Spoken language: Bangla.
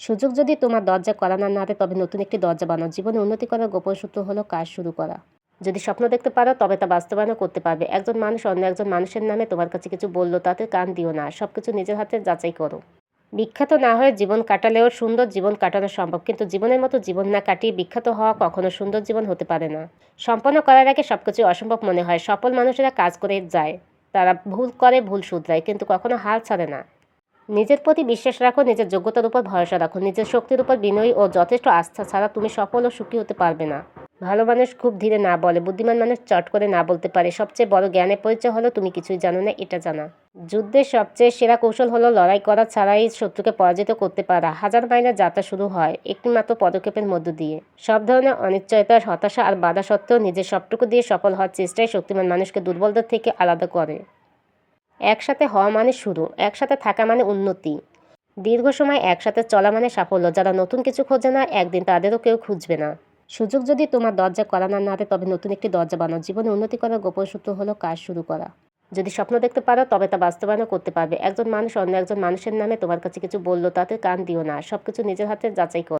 সুযোগ যদি তোমার দরজা করা না নাড়ে তবে নতুন একটি দরজা বানাও। জীবনে উন্নতি করার গোপন সূত্র হলো কাজ শুরু করা। যদি স্বপ্ন দেখতে পারো, তবে তা বাস্তবায়নও করতে পারবে। একজন মানুষ অন্য একজন মানুষের নামে তোমার কাছে কিছু বলল, তাতে কান দিও না। সব কিছু নিজের হাতে যাচাই করো। বিখ্যাত না হয়ে জীবন কাটালেও সুন্দর জীবন কাটানো সম্ভব। কিন্তু জীবনের মতো জীবন না কাটিয়ে বিখ্যাত হওয়া কখনো সুন্দর জীবন হতে পারে না। সম্পন্ন করার আগে সব কিছু অসম্ভব মনে হয়। সফল মানুষেরা কাজ করে যায়। তারা ভুল করে, ভুল শুধরায়। কিন্তু কখনো হাল ছাড়ে না। নিজের প্রতি বিশ্বাস রাখো, নিজের যোগ্যতার উপর ভরসা রাখো। নিজের শক্তির উপর বিনয়ী ও যথেষ্ট আস্থা ছাড়া তুমি সফল ও সুখী হতে পারবে না। ভালো মানুষ খুব ধীরে না বলে, বুদ্ধিমান মানুষ চট করে না বলতে পারে। সবচেয়ে বড় জ্ঞানের পরিচয় হলো, তুমি কিছুই জানো না, এটা জানা। যুদ্ধের সবচেয়ে সেরা কৌশল হলো, লড়াই করা ছাড়াই শত্রুকে পরাজিত করতে পারা। হাজার মাইলের যাত্রা শুরু হয় একটিমাত্র পদক্ষেপের মধ্য দিয়ে। সব ধরনের অনিশ্চয়তা, হতাশা আর বাধা সত্ত্বেও নিজের সবটুকু দিয়ে সফল হওয়ার চেষ্টায় শক্তিমান মানুষকে দুর্বলদের থেকে আলাদা করে। একসাথে হওয়া মানে শুরু একসাথে থাকা মানে উন্নতি। দীর্ঘ সময় একসাথে চলা মানে সাফল্য, যারা নতুন কিছু খোঁজে না, একদিন তাদেরও কেউ খুঁজবে না। সুযোগ যদি তোমার দরজা করা না নাড়ে, তবে নতুন একটি দরজা বানাও। জীবনে উন্নতি করার গোপন সূত্র হলো কাজ শুরু করা। যদি স্বপ্ন দেখতে পারো, তবে তা বাস্তবায়নও করতে পারবে। একজন মানুষ অন্য একজন মানুষের নামে তোমার কাছে কিছু বলল, তাতে কান দিও না। সব কিছু নিজের হাতে যাচাই করো।